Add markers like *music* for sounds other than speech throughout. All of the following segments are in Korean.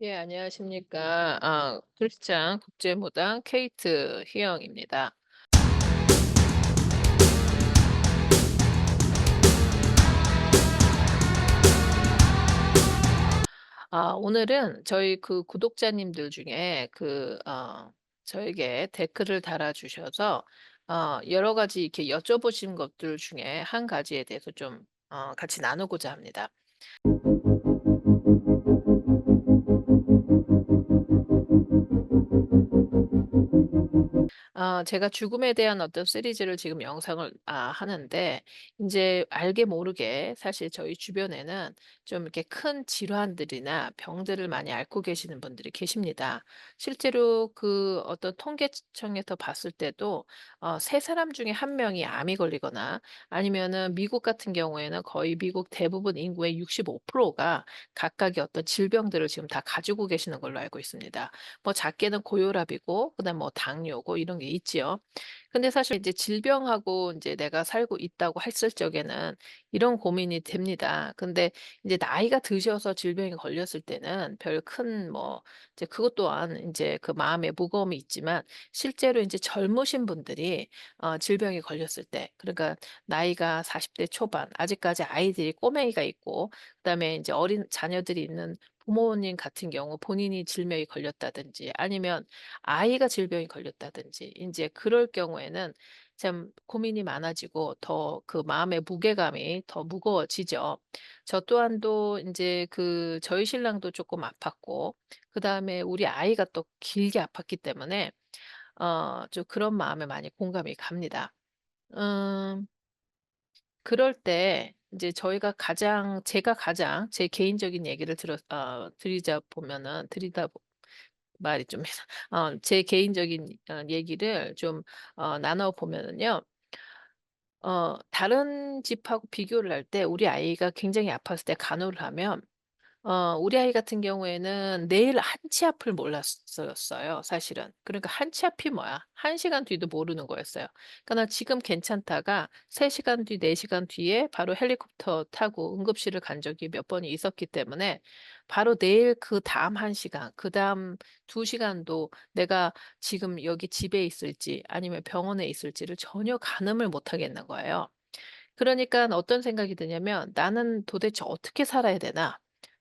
예, 안녕하십니까. 아, 크리스찬 국제무당 케이트 희영입니다. 아, 오늘은 저희 그 구독자님들 중에 그, 어, 저에게 댓글을 달아주셔서, 어, 여러 가지 이렇게 여쭤보신 것들 중에 한 가지에 대해서 좀, 어, 같이 나누고자 합니다. 아 제가 죽음에 대한 어떤 시리즈를 지금 영상을 아 하는데 이제 알게 모르게 사실 저희 주변에는 좀 이렇게 큰 질환들이나 병들을 많이 앓고 계시는 분들이 계십니다. 실제로 그 어떤 통계청에서 봤을 때도 어 3 사람 중에 한 명이 암이 걸리거나 아니면은 미국 같은 경우에는 거의 미국 대부분 인구의 65%가 각각의 어떤 질병들을 지금 다 가지고 계시는 걸로 알고 있습니다. 뭐 작게는 고혈압이고 그다음에 뭐 당뇨고 이런 게 있지요. 근데 사실 이제 질병하고 이제 내가 살고 있다고 했을 적에는 이런 고민이 됩니다. 근데 이제 나이가 드셔서 질병에 걸렸을 때는 별 큰 뭐 이제 그것 또한 인제 그 마음의 무거움이 있지만 실제로 인제 젊으신 분들이 어 질병에 걸렸을 때 그러니까 나이가 40대 초반 아직까지 아이들이 꼬맹이가 있고 그다음에 인제 어린 자녀들이 있는 부모님 같은 경우 본인이 질병에 걸렸다든지 아니면 아이가 질병에 걸렸다든지 인제 그럴 경우에는 참 고민이 많아지고 더 그 마음의 무게감이 더 무거워지죠. 저 또한도 인제 그 저희 신랑도 쪼끔 아팠고 그다음에 우리 아이가 또 길게 아팠기 때문에 어 좀 그런 마음에 많이 공감이 갑니다. 음 그럴 때 이제 저희가 가장 제가 가장 제 개인적인 얘기를 들어 어 드리자 보면은 드리다 보 말이 좀 *laughs* 어 제 개인적인 어 얘기를 좀 어 나눠 보면은요. 어 다른 집하고 비교를 할 때 우리 아이가 굉장히 아팠을 때 간호를 하면 어 우리 아이 같은 경우에는 내일 한치 앞을 몰랐었어요 사실은. 그러니까 한치 앞이 뭐야? 1 시간 뒤도 모르는 거였어요. 그러니까 나 지금 괜찮다가 3 시간 뒤, 4 시간 뒤에 바로 헬리콥터 타고 응급실을 간 적이 몇 번이 있었기 때문에 바로 내일 그다음 1 시간, 그다음 2 시간도 내가 지금 여기 집에 있을지 아니면 병원에 있을지를 전혀 가늠을 못 하겠는 거예요. 그러니깐 어떤 생각이 드냐면 '나는 도대체 어떻게 살아야 되나?'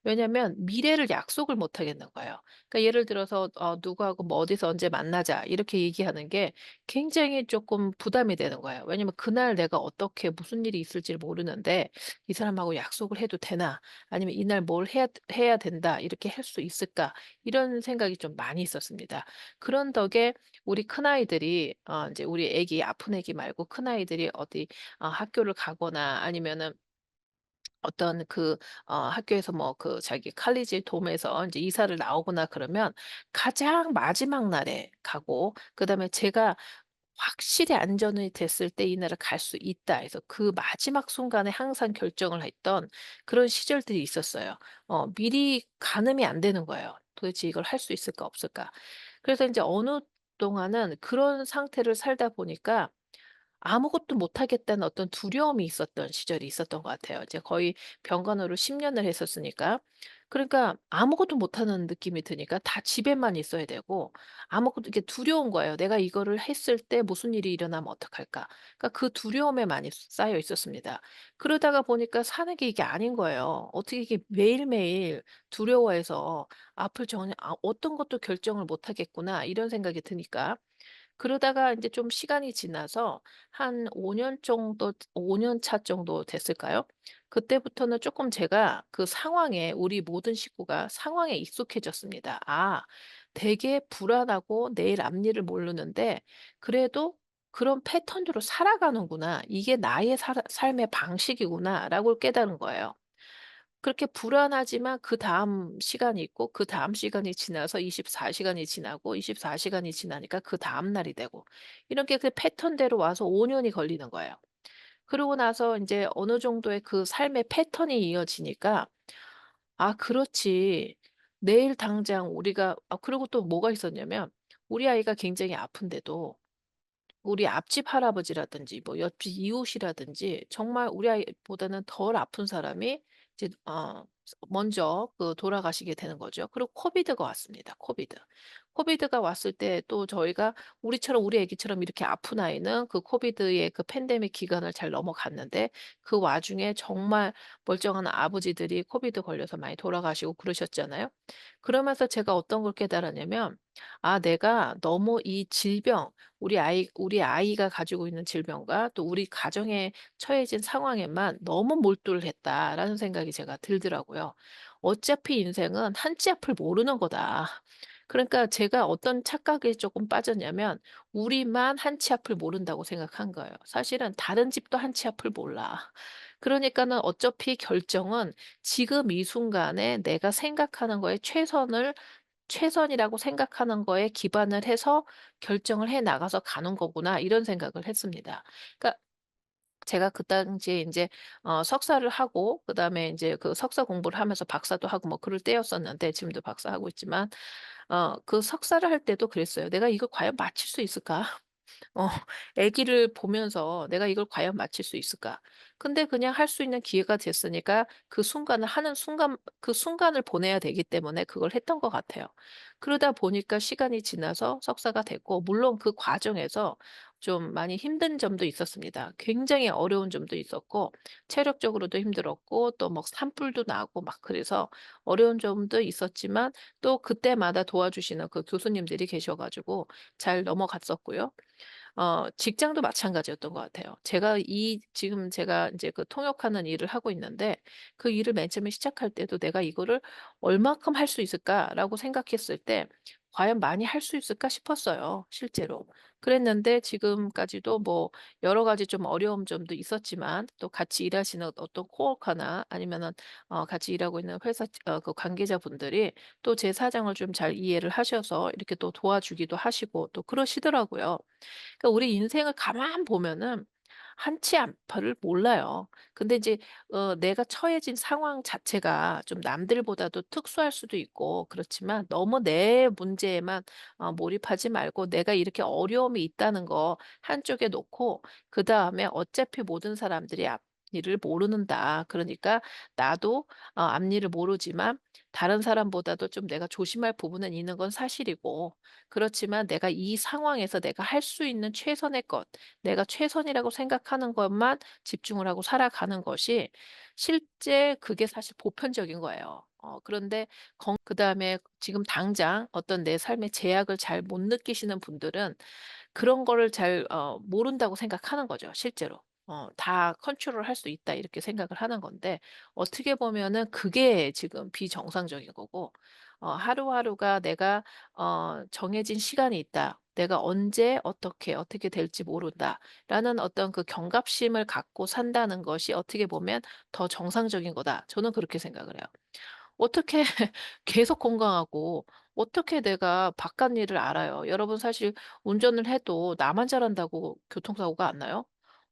왜냐면 미래를 약속을 못 하겠는 거예요. 그러니까 예를 들어서 어 "누구하고 뭐 어디서 언제 만나자." 이렇게 얘기하는 게 굉장히 쪼끔 부담이 되는 거예요. 왜냐면 그날 내가 어떻게 무슨 일이 있을지를 모르는데 '이 사람하고 약속을 해도 되나?' 아니면 '이날 뭘 해야 해야 된다. 이렇게 할 수 있을까?' 이런 생각이 좀 많이 있었습니다. 그런 덕에 우리 큰 아이들이 어 인제 우리 애기 아픈 애기 말고 큰 아이들이 어디 어 학교를 가거나 아니면은 어떤 그 어 학교에서 뭐 그 자기 칼리지 돔에서 인제 이사를 나오거나 그러면 가장 마지막 날에 가고 그다음에 제가 확실히 안전이 됐을 때 '이날을 갈수 있다.' 해서 그 마지막 순간에 항상 결정을 했던 그런 시절들이 있었어요. 어 미리 가늠이 안 되는 거예요. '도대체 이걸 할 수 있을까 없을까.' 그래서 인제 어느 동안은 그런 상태를 살다 보니까 아무것도 못 하겠다는 어떤 두려움이 있었던 시절이 있었던 것 같아요. 이제 거의 병간호를 10 년을 했었으니까. 그러니까 아무것도 못하는 느낌이 드니까 다 집에만 있어야 되고 아무것도 이게 두려운 거예요. '내가 이거를 했을 때 무슨 일이 일어나면 어떡할까?' 그러니까 그 두려움에 많이 쌓여 있었습니다. 그러다가 보니까 사는 게 이게 아닌 거예요. 어떻게 이게 매일매일 두려워해서 '앞을 전혀 아 어떤 것도 결정을 못 하겠구나.' 이런 생각이 드니까 그러다가 인제 좀 시간이 지나서 한 5 년 정도 5 년 차 정도 됐을까요? 그때부터는 쪼끔 제가 그 상황에 우리 모든 식구가 상황에 익숙해졌습니다. '아 되게 불안하고 내일 앞일을 모르는데 그래도 그런 패턴대로 살아가는구나. 이게 나의 살아 삶의 방식이구나.'라고 깨달은 거예요. 그렇게 불안하지만 그다음 시간이 있고 그다음 시간이 지나서 24 시간이 지나고 24 시간이 지나니까 그다음 날이 되고 이렇게 그 패턴대로 와서 5 년이 걸리는 거예요. 그러고 나서 인제 어느 정도의 그 삶의 패턴이 이어지니까 '아 그렇지. 내일 당장 우리가' 아 그리고 또 뭐가 있었냐면 우리 아이가 굉장히 아픈데도 우리 앞집 할아버지라든지 뭐 옆집 이웃이라든지 정말 우리 아이보다는 덜 아픈 사람이 이제 어 먼저 그 돌아가시게 되는 거죠. 그리고 코비드가 왔습니다, 코비드. 코비드가 왔을 때 또 저희가 우리처럼 우리 애기처럼 이렇게 아픈 아이는 그 코비드의 그 팬데믹 기간을 잘 넘어갔는데 그 와중에 정말 멀쩡한 아버지들이 코비드 걸려서 많이 돌아가시고 그러셨잖아요. 그러면서 제가 어떤 걸 깨달았냐면 ' 아 내가 너무 이 질병 우리 아이 우리 아이가 가지고 있는 질병과 또 우리 가정에 처해진 상황에만 너무 몰두를 했다.'라는 생각이 제가 들더라고요. '어차피 인생은 한치 앞을 모르는 거다.' 그러니까 제가 어떤 착각에 조금 빠졌냐면 우리만 한치 앞을 모른다고 생각한 거예요. 사실은 다른 집도 한치 앞을 몰라. 그러니까는 어차피 결정은 지금 이 순간에 내가 생각하는 거에 최선을 최선이라고 생각하는 거에 기반을 해서 결정을 해 나가서 가는 거구나 이런 생각을 했습니다. 그러니까 제가 그 당시에 인제 어 석사를 하고 그다음에 인제 그 석사 공부를 하면서 박사도 하고 뭐 그럴 때였었는데 지금도 박사하고 있지만 어 그 석사를 할 때도 그랬어요. '내가 이걸 과연 마칠 수 있을까?' *laughs* 어 아기를 보면서 '내가 이걸 과연 마칠 수 있을까?' 근데 그냥 할 수 있는 기회가 됐으니까 그 순간을 하는 순간 그 순간을 보내야 되기 때문에 그걸 했던 것 같아요. 그러다 보니까 시간이 지나서 석사가 됐고 물론 그 과정에서 좀 많이 힘든 점도 있었습니다. 굉장히 어려운 점도 있었고 체력적으로도 힘들었고 또뭐 산불도 나고 막 그래서 어려운 점도 있었지만 또 그때마다 도와주시는 그 교수님들이 계셔 가지고 잘 넘어갔었고요. 어 직장도 마찬가지였던 것 같아요. 제가 이 지금 제가 인제 그 통역하는 일을 하고 있는데 그 일을 맨 처음에 시작할 때도 '내가 이거를 얼마큼 할 수 있을까?'라고 생각했을 때 '과연 많이 할 수 있을까?' 싶었어요 실제로. 그랬는데 지금까지도 뭐 여러 가지 좀 어려운 점도 있었지만 또 같이 일하시는 어떤 코워커나 아니면은 어 같이 일하고 있는 회사 어 그 관계자분들이 또 제 사정을 좀 잘 이해를 하셔서 이렇게 또 도와주기도 하시고 또 그러시더라고요. 그러니까 우리 인생을 가만 보면은 한치 앞을 몰라요. 근데 이제 어 내가 처해진 상황 자체가 좀 남들보다도 특수할 수도 있고 그렇지만 너무 내 문제에만 어 몰입하지 말고 내가 이렇게 어려움이 있다는 거 한쪽에 놓고 그 다음에 어차피 모든 사람들이 앞 일을 모르는다. 그러니까 나도 어 앞일을 모르지만 다른 사람보다도 좀 내가 조심할 부분은 있는 건 사실이고 그렇지만 내가 이 상황에서 내가 할 수 있는 최선의 것, 내가 최선이라고 생각하는 것만 집중을 하고 살아가는 것이 실제 그게 사실 보편적인 거예요. 어 그런데 건 그다음에 지금 당장 어떤 내 삶의 제약을 잘 못 느끼시는 분들은 그런 거를 잘 어 모른다고 생각하는 거죠 실제로. 어 '다 컨트롤 할 수 있다.' 이렇게 생각을 하는 건데 어떻게 보면은 그게 지금 비정상적인 거고 어 하루하루가 내가 어 '정해진 시간이 있다. 내가 언제 어떻게, 어떻게 될지 모른다.'라는 어떤 그 경각심을 갖고 산다는 것이 어떻게 보면 더 정상적인 거다. 저는 그렇게 생각을 해요. 어떻게 *laughs* 계속 건강하고 어떻게 내가 바깥 일을 알아요. 여러분 사실 운전을 해도 나만 잘한다고 교통사고가 안 나요?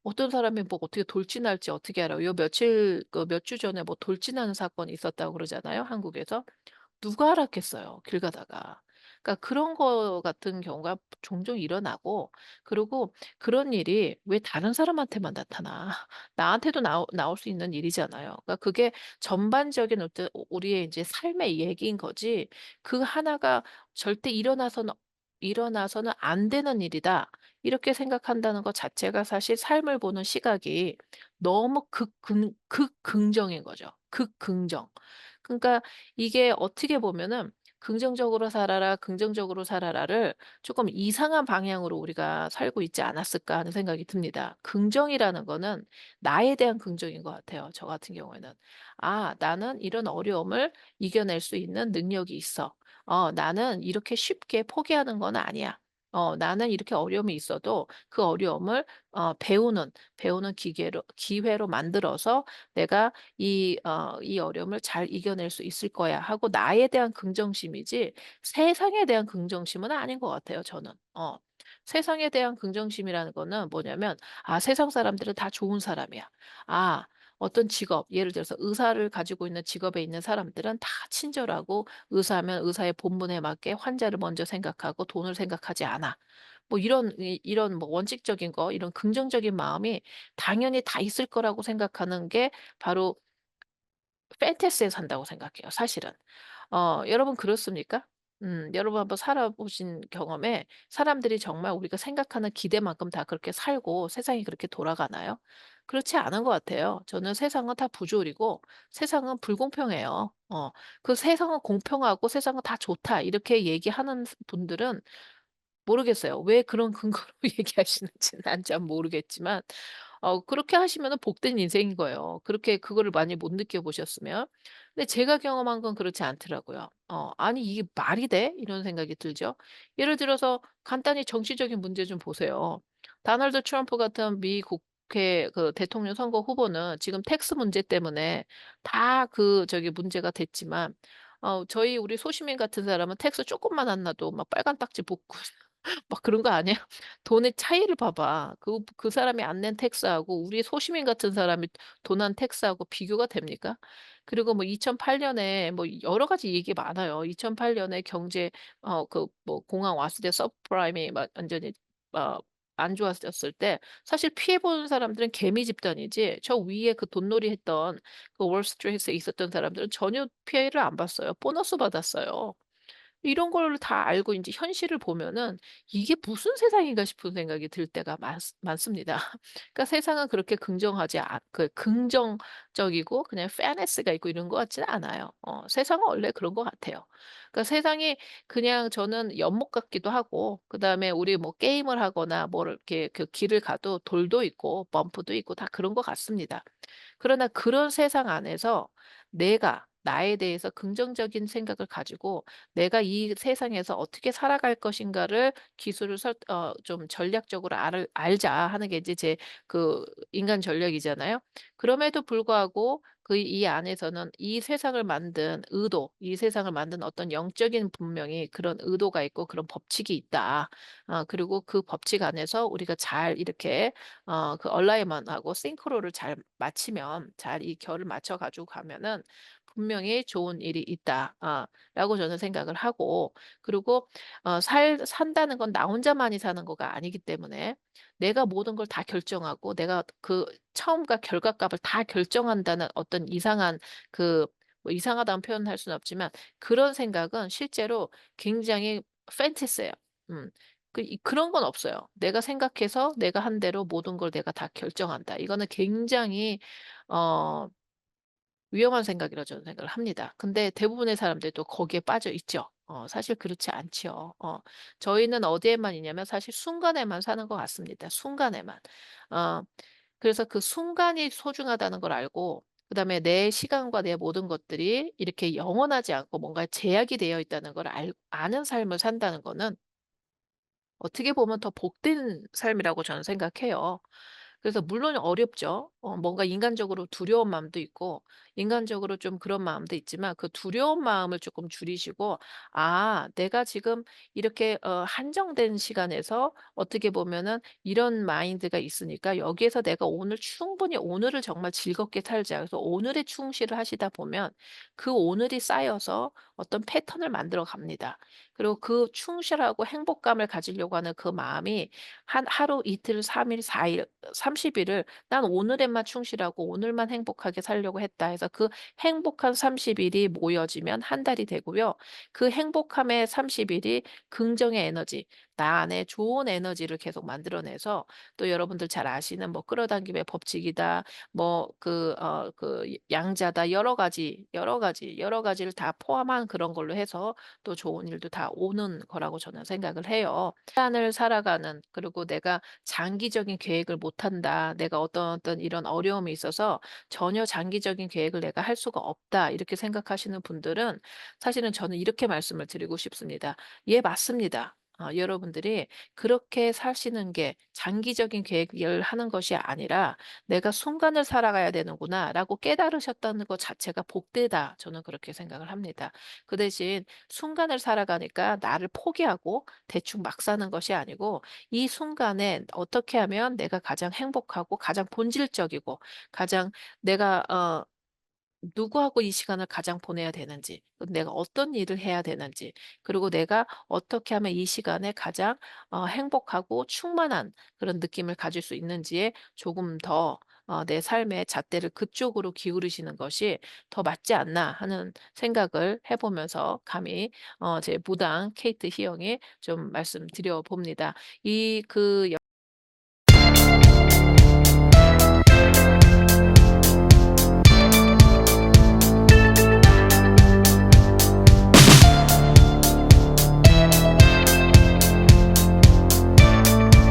어떤 사람이 뭐 어떻게 돌진할지 어떻게 알아요? 요 며칠 그 몇 주 전에 뭐 돌진하는 사건이 있었다고 그러잖아요, 한국에서. 누가 알았겠어요, 길 가다가. 그러니까 그런 거 같은 경우가 종종 일어나고 그리고 그런 일이 왜 다른 사람한테만 나타나. *laughs* 나한테도 나오 나올 수 있는 일이잖아요. 그러니까 그게 전반적인 우리의 인제 삶의 얘기인 거지 그 하나가 '절대 일어나서는 일어나서는 안 되는 일이다.' 이렇게 생각한다는 것 자체가 사실 삶을 보는 시각이 너무 극긍 극긍정인 거죠. 극긍정. 그러니까 이게 어떻게 보면은 '긍정적으로 살아라. 긍정적으로 살아라.'를 조금 이상한 방향으로 우리가 살고 있지 않았을까 하는 생각이 듭니다. 긍정이라는 거는 나에 대한 긍정인 것 같아요, 저 같은 경우에는. '아 나는 이런 어려움을 이겨낼 수 있는 능력이 있어. 어 나는 이렇게 쉽게 포기하는 건 아니야. 어 나는 이렇게 어려움이 있어도 그 어려움을 어 배우는, 배우는 기계로 기회로 만들어서 내가 이 어 '이 어려움을 잘 이겨낼 수 있을 거야.' 하고 나에 대한 긍정심이지 세상에 대한 긍정심은 아닌 것 같아요 저는. 어. 세상에 대한 긍정심이라는 거는 뭐냐면 '아 세상 사람들은 다 좋은 사람이야. 아 어떤 직업' 예를 들어서 의사를 가지고 있는 직업에 있는 사람들은 다 친절하고 의사면 의사의 본분에 맞게 환자를 먼저 생각하고 돈을 생각하지 않아. 뭐 이런 이 이런 뭐 원칙적인 거 이런 긍정적인 마음이 당연히 다 있을 거라고 생각하는 게 바로 판타지에 산다고 생각해요 사실은. 어 여러분 그렇습니까? 음 여러분 한번 살아 보신 경험에 사람들이 정말 우리가 생각하는 기대만큼 다 그렇게 살고 세상이 그렇게 돌아가나요? 그렇지 않은 것 같아요. 저는 세상은 다 부조리고 세상은 불공평해요. 어 그 "세상은 공평하고 세상은 다 좋다." 이렇게 얘기하는 스 분들은 모르겠어요. 왜 그런 근거로 *laughs* 얘기하시는지 난잘 모르겠지만 어 그렇게 하시면은 복된 인생인 거예요. 그렇게 그거를 많이 못 느껴보셨으면. 근데 제가 경험한 건 그렇지 않더라고요. 어 '아니 이게 말이 돼?' 이런 생각이 들죠. 예를 들어서 간단히 정치적인 문제 좀 보세요. 도널드 트럼프 같은 미 국 회 그 대통령 선거 후보는 지금 텍스 문제 때문에 다 그 저기 문제가 됐지만 어 저희 우리 소시민 같은 사람은 텍스 쪼끔만 안 나도 막 빨간 딱지 붙고 *laughs* 막 그런 거 아니에요? *laughs* 돈의 차이를 봐 봐. 그 그 사람이 안 낸 텍스하고 우리 소시민 같은 사람이 돈난 텍스하고 비교가 됩니까? 그리고 뭐 2008 년에 뭐 여러 가지 얘기 많아요. 2008 년에 경제 어 그 뭐 공황 왔을 때 서브프라임이 막 완전히 어 안 좋았었을 때 사실 피해 보는 사람들은 개미 집단이지 저 위에 그 돈놀이 했던 그 월스트리트에 있었던 사람들은 전혀 피해를 안 봤어요. 보너스 받았어요. 이런 걸 다 알고 인제 현실을 보면은 '이게 무슨 세상인가.' 싶은 생각이 들 때가 많습 많습니다. *laughs* 그러니까 세상은 그렇게 긍정하지 않 그 긍정적이고 그냥 페어니스가 있고 이런 것 같지는 않아요. 어 세상은 원래 그런 것 같아요. 그러니까 세상이 그냥 저는 연못 같기도 하고 그다음에 우리 뭐 게임을 하거나 뭐 이렇게 그 길을 가도 돌도 있고 범프도 있고 다 그런 것 같습니다. 그러나 그런 세상 안에서 내가 나에 대해서 긍정적인 생각을 가지고 '내가 이 세상에서 어떻게 살아갈 것인가.'를 기술을 설 어 좀 전략적으로 알 알자 하는 게 이제 제 그 인간 전략이잖아요. 그럼에도 불구하고 그 이 안에서는 이 세상을 만든 의도, 이 세상을 만든 어떤 영적인 분명히 그런 의도가 있고 그런 법칙이 있다. 어 그리고 그 법칙 안에서 우리가 잘 이렇게 어 그 얼라이먼트하고 싱크로를 잘 맞추면 잘 이 결을 맞춰 가지고 가면은 분명히 좋은 일이 있다. 아 라고 저는 생각을 하고 그리고 어 살 산다는 건 나 혼자만이 사는 거가 아니기 때문에 내가 모든 걸 다 결정하고 내가 그 처음과 결과값을 다 결정한다는 어떤 이상한 그 뭐 이상하다는 표현을 할 수는 없지만 그런 생각은 실제로 굉장히 판타지예요. 음. 그이 그런 건 없어요. '내가 생각해서 내가 한 대로 모든 걸 내가 다 결정한다.' 이거는 굉장히 어 위험한 생각이라고 저는 생각을 합니다. 근데 대부분의 사람들이 또 거기에 빠져 있죠. 어 사실 그렇지 않지요. 어 저희는 어디에만 있냐면 사실 순간에만 사는 것 같습니다, 순간에만. 어 그래서 그 순간이 소중하다는 걸 알고 그 다음에 내 시간과 내 모든 것들이 이렇게 영원하지 않고 뭔가 제약이 되어 있다는 걸 알 아는 삶을 산다는 거는 어떻게 보면 더 복된 삶이라고 저는 생각해요. 그래서 물론 어렵죠. 어 뭔가 인간적으로 두려운 마음도 있고 인간적으로 좀 그런 마음도 있지만 그 두려운 마음을 조금 줄이시고 '아 내가 지금 이렇게 어 한정된 시간에서 어떻게 보면은 이런 마인드가 있으니까 여기에서 내가 오늘 충분히 오늘을 정말 즐겁게 살자.' 그래서 오늘에 충실을 하시다 보면 그 오늘이 쌓여서 어떤 패턴을 만들어 갑니다. 그리고 그 충실하고 행복감을 가지려고 하는 그 마음이 한 하루 이틀 삼일사일30 일을 '난 오늘에만 충실하고 오늘만 행복하게 살려고 했다.' 해서 그 행복한 30 일이 모여지면 한 달이 되고요. 그 행복함의 30 일이 긍정의 에너지, 나 안에 좋은 에너지를 계속 만들어내서 또 여러분들 잘 아시는 뭐 끌어당김의 법칙이다. 뭐 그 어 그 양자다. 여러 가지, 여러 가지, 여러 가지를 다 포함한 그런 걸로 해서 또 좋은 일도 다 오는 거라고 저는 생각을 해요. 시간을 살아가는 그리고 내가 장기적인 계획을 못 한다. 내가 어떤 어떤 이런 어려움이 있어서 전혀 장기적인 계획을 내가 할 수가 없다. 이렇게 생각하시는 분들은 사실은 저는 이렇게 말씀을 드리고 싶습니다. 예, 맞습니다. 어, 여러분들이 그렇게 사시는 게 장기적인 계획을 하는 것이 아니라 '내가 순간을 살아가야 되는구나.'라고 깨달으셨다는 것 자체가 복되다. 저는 그렇게 생각을 합니다. 그 대신 순간을 살아가니까 나를 포기하고 대충 막 사는 것이 아니고 이 순간에 어떻게 하면 내가 가장 행복하고 가장 본질적이고 가장 내가 어 누구하고 이 시간을 가장 보내야 되는지, 그 내가 어떤 일을 해야 되는지, 그리고 내가 어떻게 하면 이 시간에 가장 어 행복하고 충만한 그런 느낌을 가질 수 있는지에 조금 더 어 '내 삶의 잣대를 그쪽으로 기울이시는 것이 더 맞지 않나.' 하는 생각을 해 보면서 감히 어 제 무당 케이트 희영이 좀 말씀드려 봅니다. 이그